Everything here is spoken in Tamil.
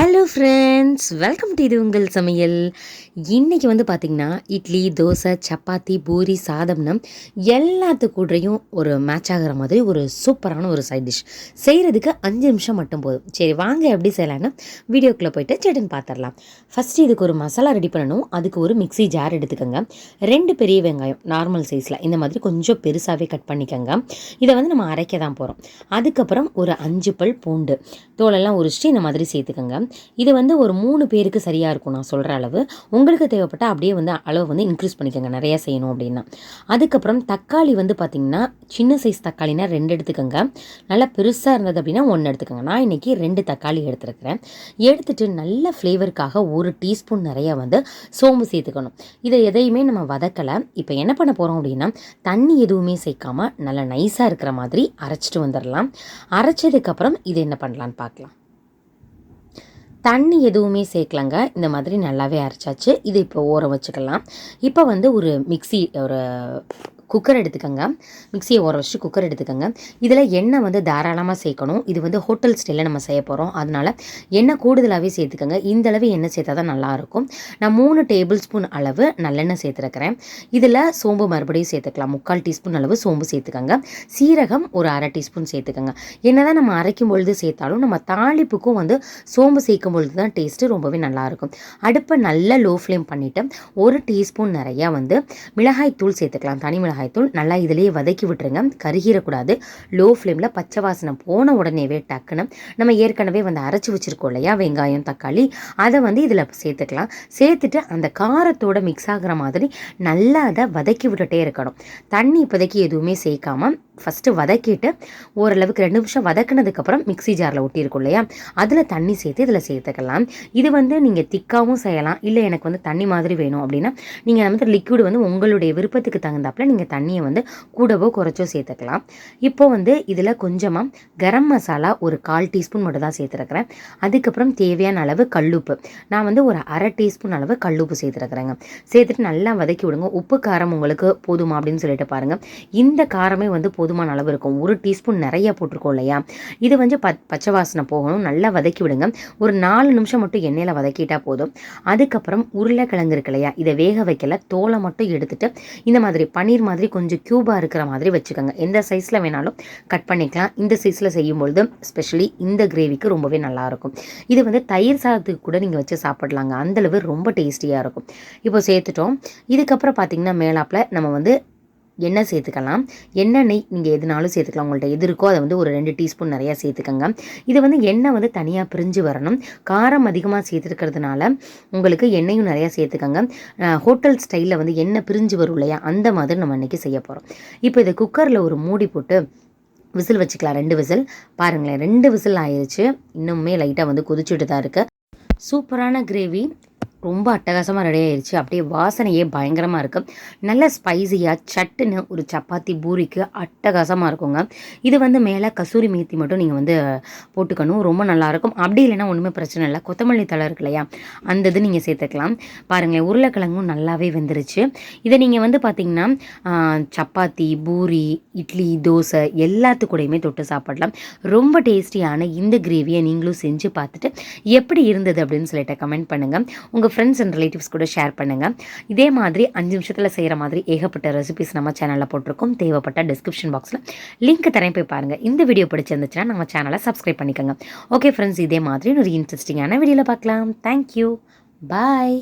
ஹலோ ஃப்ரெண்ட்ஸ் வெல்கம் டு இது உங்கள் சமையல். இன்றைக்கி வந்து பார்த்திங்கன்னா இட்லி தோசை சப்பாத்தி பூரி சாதம்னம் எல்லாத்து கூடயும் ஒரு மேட்ச் ஆகிற மாதிரி ஒரு சூப்பரான ஒரு சைட் டிஷ் செய்கிறதுக்கு அஞ்சு நிமிஷம் மட்டும் போதும். சரி வாங்க எப்படி செய்யலான்னு வீடியோக்குள்ளே போயிட்டு செடின்னு பார்த்துடலாம் ஃபஸ்ட்டு இதுக்கு ஒரு மசாலா ரெடி பண்ணணும். அதுக்கு ஒரு மிக்ஸி ஜார் எடுத்துக்கோங்க. ரெண்டு பெரிய வெங்காயம் நார்மல் சைஸில் இந்த மாதிரி கொஞ்சம் பெருசாகவே கட் பண்ணிக்கோங்க. இதை வந்து நம்ம அரைக்க தான் போகிறோம் அதுக்கப்புறம் ஒரு அஞ்சு பல் பூண்டு. தோலெல்லாம் உரிச்சிட்டு இந்த மாதிரி சேர்த்துக்கோங்க. இது வந்து ஒரு மூணு பேருக்கு சரியாக இருக்கும் நான் சொல்கிற அளவு. உங்களுக்கு தேவைப்பட்டால் அப்படியே வந்து அளவு வந்து இன்க்ரீஸ் பண்ணிக்கோங்க நிறையா செய்யணும் அப்படின்னா. அதுக்கப்புறம் தக்காளி வந்து பார்த்திங்கன்னா சின்ன சைஸ் தக்காளினா ரெண்டு எடுத்துக்கோங்க. நல்லா பெருசாக இருந்தது அப்படின்னா ஒன்று எடுத்துக்கோங்க. நான் இன்றைக்கி ரெண்டு தக்காளி எடுத்துருக்கிறேன். எடுத்துகிட்டு நல்ல ஃப்ளேவருக்காக ஒரு டீஸ்பூன் நிறையா வந்து சோம்பு சேர்த்துக்கணும். இதை எதையுமே நம்ம வதக்கலை. இப்போ என்ன பண்ண போகிறோம் அப்படின்னா தண்ணி எதுவுமே சேர்க்காமல் நல்லா நைஸாக இருக்கிற மாதிரி அரைச்சிட்டு வந்துடலாம் அரைச்சதுக்கப்புறம் இது என்ன பண்ணலான்னு பார்க்கலாம் தண்ணி எதுவுமே சேர்க்கலங்க. இந்த மாதிரி நல்லாவே அரைச்சாச்சு. இது இப்போ ஓரம் வச்சுக்கலாம். இப்போ வந்து ஒரு மிக்சி ஒரு குக்கர் எடுத்துக்கோங்க. மிக்சியை ஊற வச்சுட்டு குக்கர் எடுத்துக்கோங்க. இதில் எண்ணெய் வந்து தாராளமாக சேர்க்கணும். இது வந்து ஹோட்டல் ஸ்டைலில் நம்ம செய்ய போகிறோம் அதனால் எண்ணெய் கூடுதலாகவே சேர்த்துக்கோங்க. இந்த அளவு எண்ணெய் சேர்த்தா தான் நல்லாயிருக்கும் நான் மூணு டேபிள் ஸ்பூன் அளவு நல்லெண்ணெய் சேர்த்துருக்கிறேன். இதில் சோம்பு மறுபடியும் சேர்த்துக்கலாம். முக்கால் டீஸ்பூன் அளவு சோம்பு சேர்த்துக்கோங்க. சீரகம் ஒரு அரை டீஸ்பூன் சேர்த்துக்கோங்க. என்ன தான் நம்ம அரைக்கும் பொழுது சேர்த்தாலும் நம்ம தாளிப்புக்கும் வந்து சோம்பு சேர்க்கும் பொழுது தான் டேஸ்ட்டு ரொம்பவே நல்லாயிருக்கும் அடுப்பை நல்லா லோ ஃப்ளேம் பண்ணிவிட்டு ஒரு டீஸ்பூன் நிறையா வந்து மிளகாய் தூள் சேர்த்துக்கலாம். தனி மிளகாய் மிளகாய்த்தூள் நல்லா இதிலேயே வதக்கி விட்டுருங்க. கருகிடக்கூடாது லோ ஃப்ளேமில் பச்சை வாசனை போன உடனேவே டக்குன்னு நம்ம ஏற்கனவே வந்து அரைச்சி வச்சுருக்கோம் இல்லையா? வெங்காயம் தக்காளி. அதை வந்து இதில் சேர்த்துக்கலாம். சேர்த்துட்டு அந்த காரத்தோட மிக்ஸ் ஆகிற மாதிரி நல்லா அதை வதக்கி விட்டுட்டே இருக்கணும். தண்ணி இப்போதைக்கு எதுவுமே சேர்க்காமல் ஃபஸ்ட்டு வதக்கிட்டு ஓரளவுக்கு ரெண்டு நிமிஷம் வதக்கினதுக்கப்புறம் மிக்சி ஜாரில் ஒட்டியிருக்கும் இல்லையா? அதில் தண்ணி சேர்த்து இதில் சேர்த்துக்கலாம். இது வந்து நீங்கள் திக்காகவும் செய்யலாம். இல்லை எனக்கு வந்து தண்ணி மாதிரி வேணும் அப்படின்னா நீங்கள் வந்து லிக்விட் வந்து உங்களுடைய விருப்பத்துக்கு தகுந்தாப்பில் நீங்கள் தண்ணியை வந்து கூடவோ குறைச்சோ சேர்த்துக்கலாம். இப்போ வந்து இதில் கொஞ்சமாக கரம் மசாலா ஒரு கால் டீஸ்பூன் மட்டும் தான் சேர்த்துருக்குறேன். அதுக்கப்புறம் தேவையான அளவு கல்லுப்பு. நான் வந்து ஒரு அரை டீஸ்பூன் அளவு கல்லுப்பு சேர்த்துருக்குறேங்க. சேர்த்துட்டு நல்லா வதக்கி விடுங்க. உப்பு காரம் உங்களுக்கு போதுமா அப்படின்னு சொல்லிட்டு பாருங்கள் இந்த காரமே வந்து போதும் போதுமான அளவு இருக்கும். ஒரு டீஸ்பூன் நிறைய போட்டிருக்கோம் இல்லையா? இது வந்து ப பச்சை வாசனை போகணும். நல்லா வதக்கி விடுங்க. ஒரு நாலு நிமிஷம் மட்டும் எண்ணெயில் வதக்கிட்டா போதும். அதுக்கப்புறம் உருளைக்கிழங்கு இருக்கு இல்லையா? இதை வேக வைக்கல. தோலை மட்டும் எடுத்துட்டு இந்த மாதிரி பன்னீர் மாதிரி கொஞ்சம் க்யூபாக இருக்கிற மாதிரி வச்சுக்கோங்க. எந்த சைஸில் வேணாலும் கட் பண்ணிக்கலாம். இந்த சைஸில் செய்யும்பொழுது ஸ்பெஷலி இந்த கிரேவிக்கு ரொம்பவே நல்லாயிருக்கும் இது வந்து தயிர் சாதத்துக்கு கூட நீங்கள் வச்சு சாப்பிடலாங்க. அந்தளவு ரொம்ப டேஸ்டியாக இருக்கும். இப்போ சேர்த்துட்டோம். இதுக்கப்புறம் பார்த்திங்கன்னா மேலாப்பில் நம்ம வந்து எண்ணெய் சேர்த்துக்கலாம்? எண்ணெய் நீங்கள் எதுனாலும் சேர்த்துக்கலாம். உங்கள்கிட்ட எது இருக்கோ அதை வந்து ஒரு ரெண்டு டீஸ்பூன் நிறையா சேர்த்துக்கோங்க. இது வந்து எண்ணெய் வந்து தனியாக பிரிஞ்சு வரணும். காரம் அதிகமாக சேர்த்துருக்கிறதுனால உங்களுக்கு எண்ணெயும் நிறையா சேர்த்துக்கோங்க. ஹோட்டல் ஸ்டைலில் வந்து எண்ணெய் பிரிஞ்சு வரும் இல்லையா? அந்த மாதிரி நம்ம இன்றைக்கி செய்ய போகிறோம் இப்போ இதை குக்கரில் ஒரு மூடி போட்டு விசில் வச்சுக்கலாம். ரெண்டு விசில். பாருங்களேன் ரெண்டு விசில் ஆயிடுச்சு இன்னுமே லைட்டாக வந்து கொதிச்சுட்டு தான் இருக்குது சூப்பரான கிரேவி. ரொம்ப அட்டகாசமாக ரெடி ஆயிடுச்சு அப்படியே வாசனையே பயங்கரமாக இருக்குது நல்ல ஸ்பைஸியாக சட்டுன்னு ஒரு சப்பாத்தி பூரிக்கு அட்டகாசமாக இருக்குங்க. இது வந்து மேலே கசூரி மேத்தி மட்டும் நீங்கள் வந்து போட்டுக்கணும். ரொம்ப நல்லாயிருக்கும் அப்படி இல்லைன்னா ஒன்றுமே பிரச்சனை இல்லை. கொத்தமல்லி தலை இருக்கு இல்லையா? அந்த இது நீங்கள் சேர்த்துக்கலாம். பாருங்களேன் உருளைக்கிழங்கும் நல்லாவே வெந்துருச்சு. இதை நீங்கள் வந்து பார்த்திங்கன்னா சப்பாத்தி பூரி இட்லி தோசை எல்லாத்துக்கூடையுமே தொட்டு சாப்பிடலாம். ரொம்ப டேஸ்டியான இந்த கிரேவியை நீங்களும் செஞ்சு பார்த்துட்டு எப்படி இருந்தது அப்படின்னு சொல்லிட்டு கமெண்ட் பண்ணுங்கள் உங்கள் உங்கள் ஃப்ரெண்ட்ஸ் அண்ட் ரிலேட்டிவ்ஸ் கூட ஷேர் பண்ணுங்கள் இதே மாதிரி அஞ்சு நிமிஷத்தில் செய்கிற மாதிரி ஏகப்பட்ட ரெசிபிஸ் நம்ம சேனலில் போட்டிருக்கோம். தேவைப்பட்ட டிஸ்கிரிப்ஷன் பாக்ஸில் லிங்க் தரேன் போய் பாருங்கள் இந்த வீடியோ பிடிச்சிருந்துச்சுன்னா நம்ம சேனலை சப்ஸ்கிரைப் பண்ணிக்கோங்க. ஓகே ஃப்ரெண்ட்ஸ் இதே மாதிரி ஒரு இன்ட்ரெஸ்டிங்கான வீடியோவில் பார்க்கலாம். Thank you bye